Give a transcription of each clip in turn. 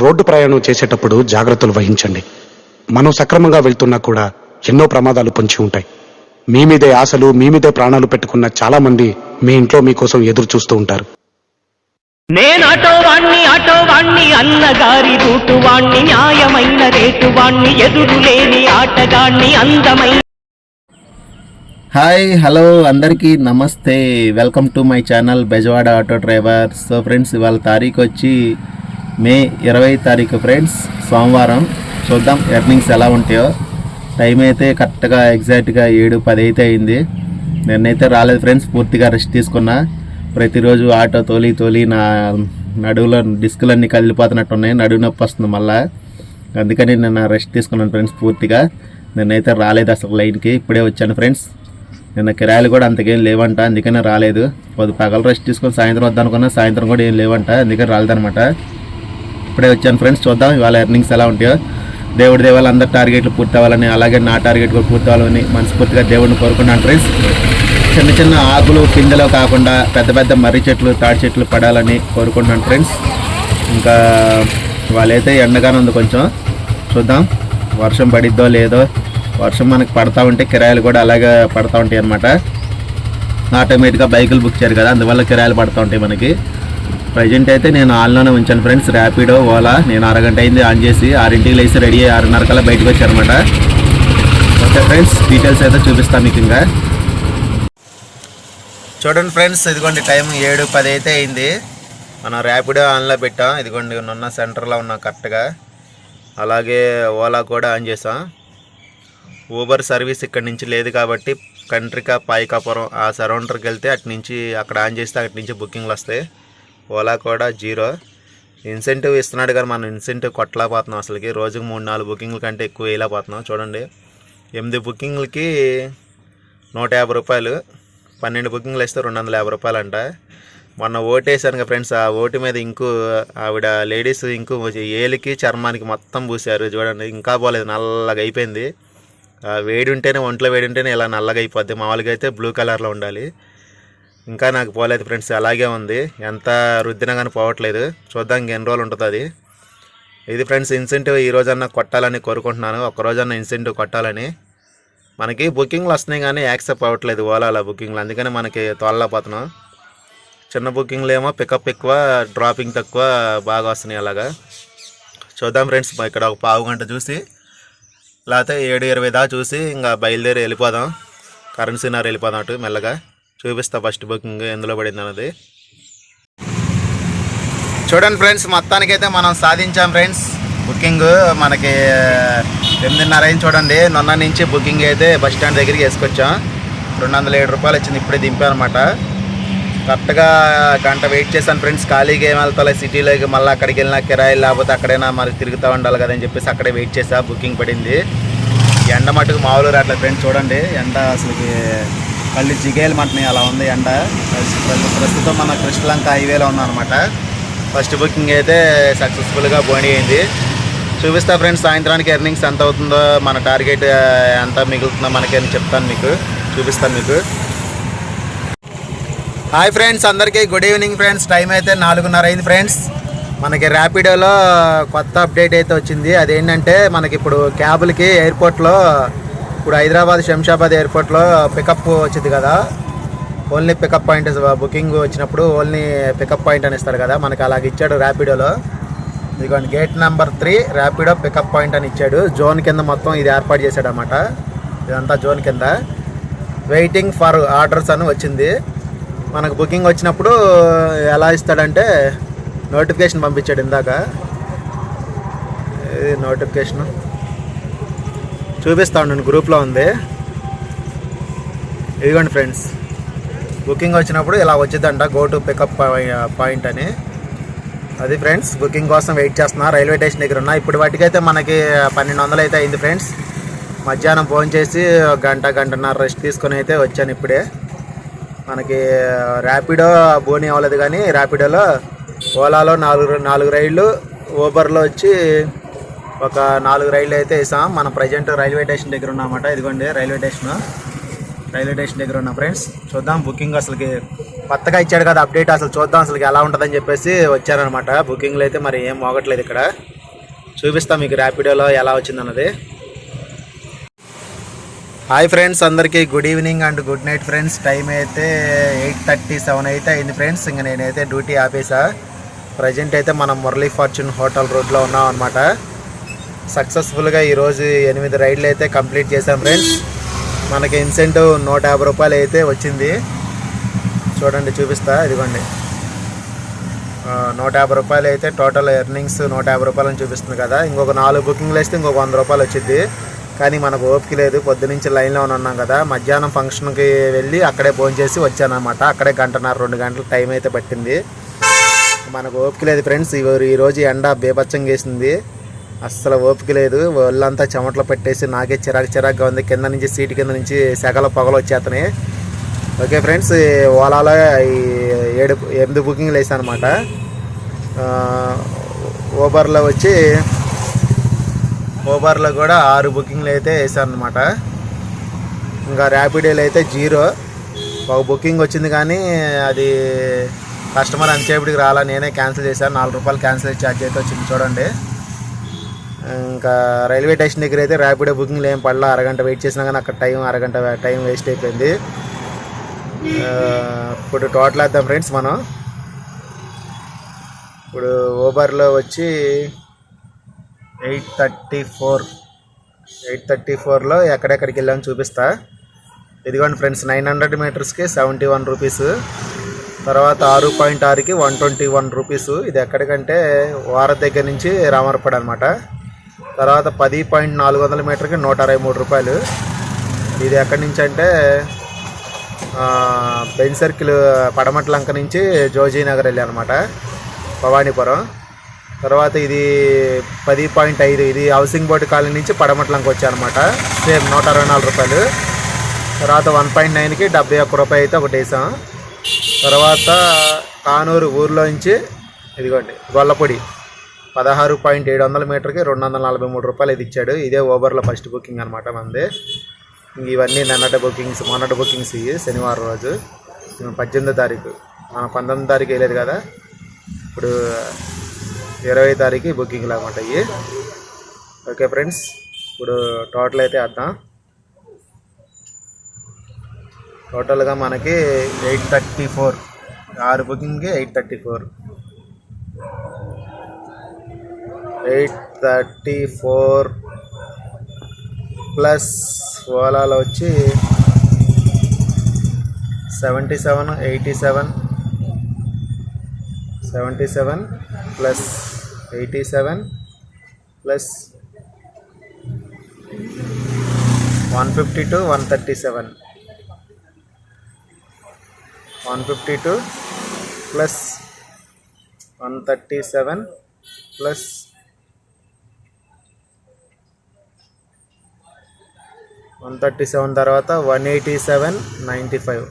Road ప్రయాణం చేసేటప్పుడు జాగ్రత్తలు వహించండి. మనం సక్రమంగా వెళ్తున్నా కూడా ఎన్నో ప్రమాదాలు పొంచి ఉంటాయి. మీ మీదే ఆశలు మీ మీదే ప్రాణాలు పెట్టుకున్న చాలా మంది మీ ఇంట్లో మీకోసం ఎదురు చూస్తూ ఉంటారు. నేను ఆటో వాణ్ణి ఆటో వాణ్ణి అన్నగారి రూటు వాణ్ణి న్యాయమైన రేటు వాణ్ణి ఎదురు లేని ఆటగాణ్ణి అందమైన హాయ్ హలో అందరికీ నమస్తే. Welcome to my channel Bezawada auto driver so friends ఇవాళ తారీఖు వచ్చి మే ఇరవై తారీఖు ఫ్రెండ్స్ సోమవారం చూద్దాం ఎర్నింగ్స్ ఎలా ఉంటాయో. టైం అయితే కరెక్ట్గా ఎగ్జాక్ట్గా ఏడు పది అయితే అయింది. నేనైతే రాలేదు ఫ్రెండ్స్ పూర్తిగా రెస్ట్ తీసుకున్నా. ప్రతిరోజు ఆటో తోలి తోలి నా నడువులో డిస్కులన్నీ కదిలిపోతున్నట్టు ఉన్నాయి. నడువు నొప్పి వస్తుంది మళ్ళీ. అందుకని నేను రెస్ట్ తీసుకున్నాను ఫ్రెండ్స్ పూర్తిగా. నేనైతే రాలేదు అసలు లైన్కి ఇప్పుడే వచ్చాను ఫ్రెండ్స్ నిన్న కిరాయిలు కూడా అంతకేం లేవంట అందుకనే రాలేదు. పది పగలు రెస్ట్ తీసుకొని సాయంత్రం వద్దనుకున్నా సాయంత్రం కూడా ఏం లేవంట అందుకని రాలేదనమాట ఇప్పుడే వచ్చాను ఫ్రెండ్స్ చూద్దాం. ఇవాళ ఎర్నింగ్స్ ఎలా ఉంటాయో. దేవుడి దేవాలు అందరు టార్గెట్లు పూర్తవ్వాలని అలాగే నా టార్గెట్ కూడా పూర్తవ్వాలని మనస్ఫూర్తిగా దేవుడిని కోరుకున్నాను ఫ్రెండ్స్. చిన్న చిన్న ఆకులు పిందెలు కాకుండా పెద్ద పెద్ద మర్రి చెట్లు తాడి చెట్లు పడాలని కోరుకుంటున్నాను ఫ్రెండ్స్. ఇంకా వాళ్ళైతే ఎండగానే ఉంది కొంచెం. చూద్దాం. వర్షం పడిద్దో లేదో. వర్షం మనకు పడతా ఉంటే కిరాయిలు కూడా అలాగే పడతా ఉంటాయి అనమాట ఆటోమేటిక్గా బైకులు బుక్ చేయరు కదా అందువల్ల కిరాయిలు పడతా ఉంటాయి మనకి. ప్రజెంట్ అయితే నేను ఆన్లోనే ఉంచాను ఫ్రెండ్స్. ర్యాపిడో ఓలా నేను అరగంట అయింది ఆన్ చేసి ఆరింటికి లేసి రెడీ అయ్యి ఆరున్నర కల్లా బయటకు వచ్చారనమాట ఓకే ఫ్రెండ్స్ డీటెయిల్స్ అయితే చూపిస్తాను మీకు ఇంకా. చూడండి ఫ్రెండ్స్ ఇదిగోండి టైం ఏడు పది అయితే అయింది. మనం ర్యాపిడో ఆన్లో పెట్టాం. ఇదిగోండి ఉన్న సెంటర్లో ఉన్నాం కరెక్ట్గా. అలాగే ఓలా కూడా ఆన్ చేసాం ఊబర్ సర్వీస్ ఇక్కడ నుంచి లేదు కాబట్టి కంట్రికా పాయికాపురం ఆ సరౌండర్కి వెళ్తే అటు నుంచి అక్కడ ఆన్ చేస్తే అటు నుంచి బుకింగ్లు వస్తాయి. ఓలా కూడా జీరో. ఇన్సెంటివ్ ఇస్తున్నాడు కానీ మనం ఇన్సెంటివ్ కొట్టలేకపోతున్నాం అసలుకి. రోజుకు మూడు నాలుగు బుకింగ్ల కంటే ఎక్కువ వేయలేకపోతున్నాం. చూడండి. ఎనిమిది బుకింగ్లకి నూట యాభై రూపాయలు. పన్నెండు బుకింగ్లు వేస్తే రెండు వందల యాభై రూపాయలు అంట మొన్న ఓటేసాను కదా ఫ్రెండ్స్. ఆ ఓటు మీద ఇంకు ఆవిడ లేడీస్ ఇంకు ఏలికి చర్మానికి మొత్తం పూసారు. చూడండి. ఇంకా పోలేదు. నల్లగా అయిపోయింది. వేడి ఉంటేనే ఒంట్లో వేడి ఉంటేనే ఇలా నల్లగా అయిపోద్ది. మామూలుగా అయితే బ్లూ కలర్లో ఉండాలి. ఇంకా నాకు పోలేదు ఫ్రెండ్స్ అలాగే ఉంది. ఎంత రుద్దినా కానీ పోవట్లేదు. చూద్దాం ఇంక ఎన్ని రోజులు ఉంటుంది అది. ఇది ఫ్రెండ్స్ ఇన్సెంటివ్ ఈ రోజన్నా కొట్టాలని కోరుకుంటున్నాను. ఒక రోజన్నా ఇన్సెంటివ్ కొట్టాలని. మనకి బుకింగ్లు వస్తున్నాయి కానీ యాక్సెప్ట్ అవ్వట్లేదు ఓలాలో బుకింగ్లు. అందుకని మనకి తోలలేకపోతున్నాం చిన్న బుకింగ్లు ఏమో పికప్ ఎక్కువ డ్రాపింగ్ తక్కువ బాగా వస్తున్నాయి అలాగా. చూద్దాం ఫ్రెండ్స్ ఇక్కడ ఒక పావు గంట చూసి లేకపోతే ఏడు ఇరవై దాకా చూసి ఇంకా బయలుదేరి వెళ్ళిపోదాం. కరెన్సీ నారు వెళ్ళిపోదాం అటు మెల్లగా. చూపిస్తా ఫస్ట్ బుకింగ్ ఎందులో పడింది అన్నది. చూడండి ఫ్రెండ్స్ మొత్తానికైతే మనం సాధించాం ఫ్రెండ్స్. బుకింగ్ మనకి ఎనిమిదిన్నర అయింది చూడండి. నొన్న నుంచి బుకింగ్ అయితే బస్ స్టాండ్ దగ్గరికి వేసుకొచ్చాం. రెండు వందల ఏడు రూపాయలు వచ్చింది ఇప్పుడే దింపానమాట. కరెక్ట్గా గంట వెయిట్ చేశాను ఫ్రెండ్స్. ఖాళీగా ఏం వెళ్తా సిటీలోకి మళ్ళీ అక్కడికి వెళ్ళినా కిరాయిలు లేకపోతే అక్కడైనా మరి తిరుగుతూ ఉండాలి కదని చెప్పేసి అక్కడే వెయిట్ చేసా బుకింగ్ పడింది. ఎండ మటుకు మామూలు రావట్లేదు ఫ్రెండ్స్ చూడండి. ఎండ అసలుకి మళ్ళీ జిగేలు మంటున్నాయి అలా ఉంది ఎండ ప్రస్తుతం మన కృష్ణలంక హైవేలో ఉన్నాం అనమాట ఫస్ట్ బుకింగ్ అయితే సక్సెస్ఫుల్గా బోని అయింది. చూపిస్తా ఫ్రెండ్స్ సాయంత్రానికి ఎర్నింగ్స్ ఎంత అవుతుందో మన టార్గెట్ ఎంత మిగులుతుందో మనకి అని చెప్తాను మీకు. చూపిస్తాను మీకు. హాయ్ ఫ్రెండ్స్ అందరికీ గుడ్ ఈవినింగ్ ఫ్రెండ్స్. టైం అయితే నాలుగున్నర అయింది ఫ్రెండ్స్. మనకి ర్యాపిడోలో కొత్త అప్డేట్ అయితే వచ్చింది. అదేంటంటే మనకి ఇప్పుడు క్యాబులకి ఎయిర్పోర్ట్లో ఇప్పుడు హైదరాబాద్ శంషాబాద్ ఎయిర్పోర్ట్లో పికప్ వచ్చింది కదా. ఓన్లీ పికప్ పాయింట్ బుకింగ్ వచ్చినప్పుడు ఓన్లీ పికప్ పాయింట్ అని ఇస్తారు కదా. మనకి అలాగ ఇచ్చాడు ర్యాపిడోలో ఇదిగోండి gate number three Rapido pickup point అని ఇచ్చాడు. జోన్ కింద మొత్తం ఇది ఏర్పాటు చేశాడు అనమాట ఇదంతా జోన్ కింద. వెయిటింగ్ ఫర్ ఆర్డర్స్ అని వచ్చింది. మనకు బుకింగ్ వచ్చినప్పుడు uh, ఎలా ఇస్తాడంటే నోటిఫికేషన్ పంపించాడు ఇందాక. ఇది నోటిఫికేషన్ చూపిస్తా ఉండండి గ్రూప్లో ఉంది. ఇదిగోండి ఫ్రెండ్స్ బుకింగ్ వచ్చినప్పుడు ఇలా వచ్చిందంట గో టు పికప్ పాయింట్ అని. అది ఫ్రెండ్స్ బుకింగ్ కోసం వెయిట్ చేస్తున్నా రైల్వే స్టేషన్ దగ్గర ఉన్నా. ఇప్పుడు వాటికైతే మనకి పన్నెండు వందలు అయితే అయింది ఫ్రెండ్స్. మధ్యాహ్నం ఫోన్ చేసి గంట గంటన్నర రెస్ట్ తీసుకొని అయితే వచ్చాను ఇప్పుడే. మనకి ర్యాపిడో బోని అవ్వలేదు కానీ ర్యాపిడోలో ఓలాలో నాలుగు నాలుగు రైళ్ళు ఊబర్లో వచ్చి ఒక నాలుగు రైళ్ళు అయితే వేసాం. మనం ప్రజెంట్ రైల్వే స్టేషన్ దగ్గర ఉన్నామన్నమాట ఇదిగోండి రైల్వే స్టేషన్ రైల్వే స్టేషన్ దగ్గర ఉన్న ఫ్రెండ్స్ చూద్దాం. బుకింగ్ అసలుకి కొత్తగా ఇచ్చాడు కదా అప్డేట్ అసలు చూద్దాం అసలు ఎలా ఉంటుందని చెప్పేసి వచ్చారనమాట బుకింగ్లు అయితే మరి ఏం మోగట్లేదు ఇక్కడ. చూపిస్తాం మీకు ర్యాపిడోలో ఎలా వచ్చిందన్నది. హాయ్ ఫ్రెండ్స్ అందరికీ good evening and good night friends time అయితే ఎయిట్ థర్టీ సెవెన్ అయితే అయింది ఫ్రెండ్స్ ఇంక నేనైతే డ్యూటీ ఆపేసా. ప్రజెంట్ అయితే మనం మురళీ ఫార్చ్యూన్ హోటల్ రోడ్లో ఉన్నాం అనమాట సక్సెస్ఫుల్గా ఈరోజు ఎనిమిది రైడ్లు అయితే కంప్లీట్ చేశాం ఫ్రెండ్స్. మనకి ఇన్సెంటివ్ నూట యాభై రూపాయలు అయితే వచ్చింది. చూడండి చూపిస్తా. ఇదిగోండి. నూట యాభై రూపాయలు అయితే టోటల్ ఎర్నింగ్స్ నూట యాభై రూపాయలు అని చూపిస్తుంది కదా. ఇంకొక నాలుగు బుకింగ్లు వేస్తే ఇంకొక వంద రూపాయలు వచ్చింది కానీ మనకు ఓపిక లేదు. పొద్దునుంచి లైన్లో ఉన్నాం కదా. మధ్యాహ్నం ఫంక్షన్కి వెళ్ళి అక్కడే ఫోన్ చేసి వచ్చానమాట అక్కడే గంటన్నర రెండు గంటల టైం అయితే పట్టింది. మనకు ఓపిక లేదు ఫ్రెండ్స్. ఈరోజు ఎండ బీభత్సం చేసింది అస్సలు ఓపిక లేదు. ఒళ్ళంతా చెమటలు పెట్టేసి నాకే చిరాకు చిరాకుగా ఉంది. కింద నుంచి సీట్ కింద నుంచి సెగల పొగలు వచ్చేతనే ఓకే ఫ్రెండ్స్ ఓలాలో ఏడు ఎనిమిది బుకింగ్లు వేసాను అనమాట ఓబర్లో వచ్చి ఓబర్లో కూడా ఆరు బుకింగ్లు అయితే వేసాను అనమాట ఇంకా ర్యాపిడోలో అయితే జీరో. ఒక బుకింగ్ వచ్చింది కానీ అది కస్టమర్ అంతసేపటికి రాలా. నేనే క్యాన్సిల్ చేశాను. నాలుగు రూపాయలు క్యాన్సిల్ ఛార్జ్ అయితే వచ్చింది. చూడండి. ఇంకా రైల్వే స్టేషన్ దగ్గర అయితే ర్యాపిడో బుకింగ్లు ఏం పడలా అరగంట వెయిట్ చేసినా కానీ అక్కడ టైం అరగంట టైం వేస్ట్ అయిపోయింది. ఇప్పుడు టోటల్ వేద్దాం ఫ్రెండ్స్ మనం. ఇప్పుడు ఓబర్లో వచ్చి eight thirty four. Eight thirty ఫోర్లో ఎక్కడెక్కడికి వెళ్ళామని చూపిస్తా. ఇదిగోండి ఫ్రెండ్స్ నైన్ హండ్రెడ్ మీటర్స్కి సెవెంటీ వన్ రూపీస్. తర్వాత ఆరు పాయింట్ ఆరుకి వన్ ట్వంటీ వన్ రూపీస్. ఇది ఎక్కడికంటే వార దగ్గర నుంచి రామరపడ అనమాట తర్వాత పది పాయింట్ నాలుగు వందల మీటర్కి నూట అరవై మూడు రూపాయలు. ఇది ఎక్కడి నుంచి అంటే బెన్ సర్కిల్ పడమట లంక నుంచి జోజీ నగర్ వెళ్ళి అనమాట భవానీపురం. తర్వాత ఇది పది పాయింట్ ఐదు ఇది హౌసింగ్ బోర్డు కాలనీ నుంచి పడమట్లంక వచ్చాయన్నమాట సేమ్ నూట అరవై నాలుగు రూపాయలు. తర్వాత వన్ పాయింట్ నైన్కి డెబ్బై ఒక్క రూపాయి అయితే ఒకటి వేసాం. తర్వాత కానూరు ఊర్లో నుంచి ఇదిగోండి గొల్లపొడి. పదహారు పాయింట్ ఏడు వందల మీటర్కి రెండు వందల నలభై మూడు రూపాయలు ఇది ఇచ్చాడు. ఇదే ఓబర్లో ఫస్ట్ బుకింగ్ అనమాట మంది ఇంక ఇవన్నీ నిన్నటి బుకింగ్స్ మొన్నటి బుకింగ్స్ ఇవి శనివారం రోజు. పద్దెనిమిదో తారీఖు. మనం పంతొమ్మిది తారీఖు వెళ్ళేది కదా? ఇప్పుడు ఇరవై తారీఖు బుకింగ్లు అనమాట ఇవి. ఓకే ఫ్రెండ్స్ ఇప్పుడు టోటల్ అయితే వేద్దాం టోటల్గా మనకి ఎయిట్ థర్టీ ఫోర్. ఆరు బుకింగ్కి eight thirty four. Eight thirty four plus ఓలాలో వచ్చి seventy seven eighty seven seventy seven plus eighty seven plus one fifty two one thirty seven. One fifty two plus one thirty seven plus one thirty seven తర్వాత one eighty seven ninety five.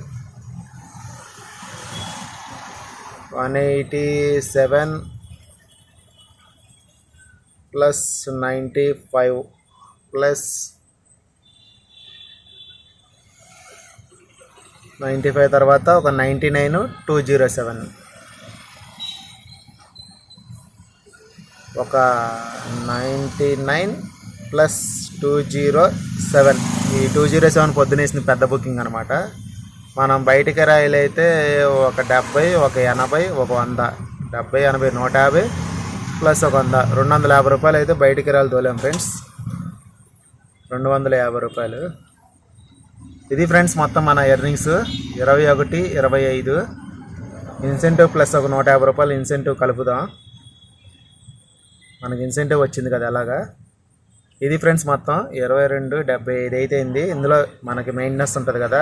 One eighty seven plus ninety five plus ninety five తర్వాత ఒక ninety nine two zero seven. ఒక ninety nine plus two zero seven. ఈ two zero seven పొద్దునేసిన పెద్ద booking అనమాట మనం బయటికి రాయలు అయితే ఒక డెబ్బై ఒక ఎనభై ఒక వంద. డెబ్బై ఎనభై నూట యాభై ప్లస్ ఒక వంద. రెండు వందల యాభై రూపాయలు అయితే బయటికి రాయలు తోలేం ఫ్రెండ్స్. రెండు వందల యాభై రూపాయలు. ఇది ఫ్రెండ్స్ మొత్తం మన ఎర్నింగ్స్. ఇరవై ఒకటి ఇరవై ఐదు. ఇన్సెంటివ్ ప్లస్ ఒక నూట యాభై రూపాయలు ఇన్సెంటివ్ కలుపుదాం. మనకి ఇన్సెంటివ్ వచ్చింది కదా అలాగా. ఇది ఫ్రెండ్స్ మొత్తం ఇరవై రెండు డెబ్బై ఐదు అయితే అయింది ఇందులో మనకి మెయింటెనెన్స్ ఉంటుంది కదా.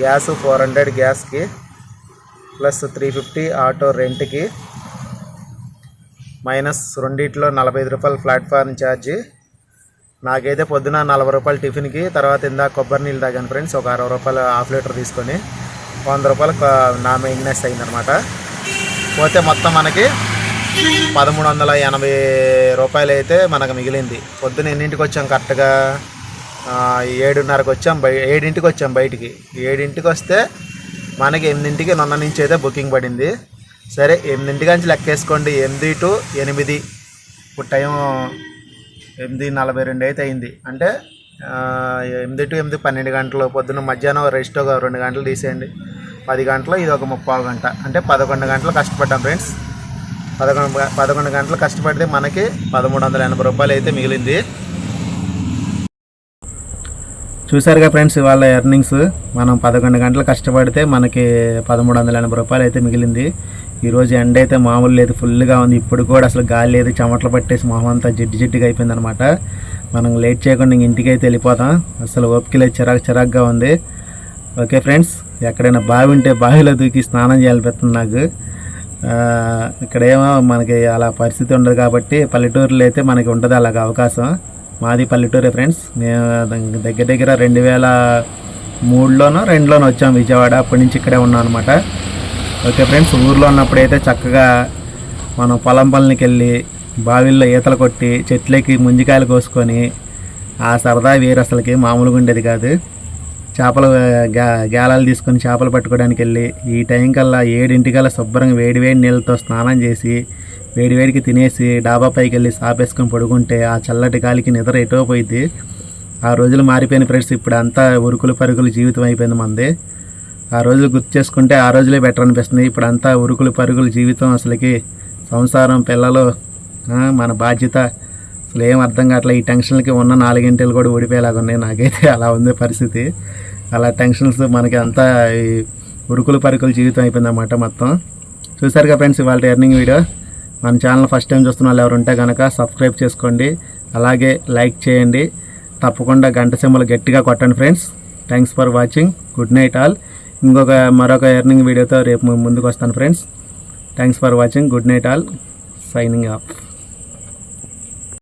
గ్యాస్ ఫోర్ హండ్రెడ్ గ్యాస్కి ప్లస్ త్రీ ఫిఫ్టీ ఆటో రెంట్కి మైనస్ రెండిట్లో నలభై ఐదు రూపాయలు ప్లాట్ఫామ్ ఛార్జీ నాకైతే పొద్దున నలభై రూపాయలు టిఫిన్కి తర్వాత ఇందాక కొబ్బరి నీళ్ళు తాగాను ఫ్రెండ్స్. ఒక అరవై రూపాయలు హాఫ్ లీటర్ తీసుకొని వంద రూపాయలు నా మెయింటెనెన్స్ అయిందనమాట పోతే మొత్తం మనకి పదమూడు వందల ఎనభై రూపాయలు అయితే మనకు మిగిలింది. పొద్దున ఎన్నింటికి వచ్చాం కరెక్ట్గా? ఏడున్నరకు వచ్చాం బయ ఏడింటికి వచ్చాం బయటికి. ఏడింటికి వస్తే మనకి ఎనిమిదింటికి నొన్న నుంచి అయితే బుకింగ్ పడింది. సరే ఎనిమిదింటికి నుంచి లెక్కేసుకోండి. ఎనిమిది టు ఎనిమిది. ఇప్పుడు టైం ఎనిమిది నలభై రెండు అయితే అయింది. అంటే ఎనిమిది టు ఎనిమిది పన్నెండు గంటలు. పొద్దున్న మధ్యాహ్నం రెస్ట్ ఒక రెండు గంటలు తీసేయండి. పది గంటలు ఇది ఒక ముప్పావు గంట. అంటే పదకొండు గంటలు కష్టపడ్డాం ఫ్రెండ్స్. పదకొండు పదకొండు గంటలు కష్టపడితే మనకి పదమూడు వందల ఎనభై రూపాయలు అయితే మిగిలింది. చూసారుగా ఫ్రెండ్స్ ఇవాళ ఎర్నింగ్స్. మనం పదకొండు గంటలు కష్టపడితే మనకి పదమూడు వందల ఎనభై రూపాయలు అయితే మిగిలింది. ఈరోజు ఎండ అయితే మామూలు లేదు ఫుల్గా ఉంది. ఇప్పుడు కూడా అసలు గాలి లేదు చెమటలు పట్టేసి మొహం అంతా జిడ్డు జిడ్డుగా అయిపోయింది అనమాట మనం లేట్ చేయకుండా ఇంక ఇంటికి అయితే వెళ్ళిపోతాం. అసలు ఓపిక లేదు చిరాకు చిరాకుగా ఉంది. ఓకే ఫ్రెండ్స్ ఎక్కడైనా బావి ఉంటే బావిలో దూకి స్నానం చేయాలనిపిస్తుంది నాకు. ఇక్కడేమో మనకి అలా పరిస్థితి ఉండదు కాబట్టి పల్లెటూరులో అయితే మనకి ఉంటుంది అలాగ అవకాశం. మాది పల్లెటూరే ఫ్రెండ్స్. మేము దగ్గర దగ్గర రెండు వేల మూడులోనో రెండులోనో వచ్చాం విజయవాడ. అప్పటి నుంచి ఇక్కడే ఉన్నాం అనమాట ఓకే ఫ్రెండ్స్ ఊర్లో ఉన్నప్పుడైతే చక్కగా మనం పొలం పనులకి వెళ్ళి బావిల్లో ఈతలు కొట్టి చెట్లకి ముంజికాయలు కోసుకొని ఆ సరదా వేరు అసలుకి మామూలుగా ఉండేది కాదు. చేపలు గా గాలాలు తీసుకొని చేపలు పట్టుకోవడానికి వెళ్ళి ఈ టైం కల్లా ఏడింటికల్లా శుభ్రంగా వేడి వేడి నీళ్ళతో స్నానం చేసి వేడి వేడికి తినేసి డాబా పైకి వెళ్ళి సాపేసుకొని పడుకుంటే ఆ చల్లటి గాలికి నిద్ర ఎటో పోయింది ఆ రోజులు మారిపోయిన ఫ్రెండ్స్ ఇప్పుడు అంతా ఉరుకులు పరుగులు జీవితం అయిపోయింది మంది. ఆ రోజులు గుర్తు చేసుకుంటే ఆ రోజులే బెటర్ అనిపిస్తుంది. ఇప్పుడు అంతా ఉరుకులు పరుగులు జీవితం అసలుకి సంసారం పిల్లలు మన బాధ్యత అసలు ఏం అర్థం కావట్లే ఈ టెన్షన్లకి ఉన్న నాలుగింటిలు కూడా ఊడిపోయేలాగా ఉన్నాయి. నాకైతే అలా ఉంది పరిస్థితి. అలా టెన్షన్స్ మనకి అంతా ఈ ఉరుకులు పరుకులు జీవితం అయిపోయింది అన్నమాట మొత్తం. చూసారుగా ఫ్రెండ్స్ ఇవాళ ఎర్నింగ్ వీడియో. మన ఛానల్ ఫస్ట్ టైం చూస్తున్న వాళ్ళు ఎవరు ఉంటే కనుక సబ్స్క్రైబ్ చేసుకోండి. అలాగే లైక్ చేయండి. తప్పకుండా గంట సింబల్ గట్టిగా కొట్టండి friends. Thanks for watching. Good night all. ఇంకొక మరొక ఎర్నింగ్ వీడియోతో రేపు ముందుకు వస్తాను friends. Thanks for watching. Good night all. Signing off.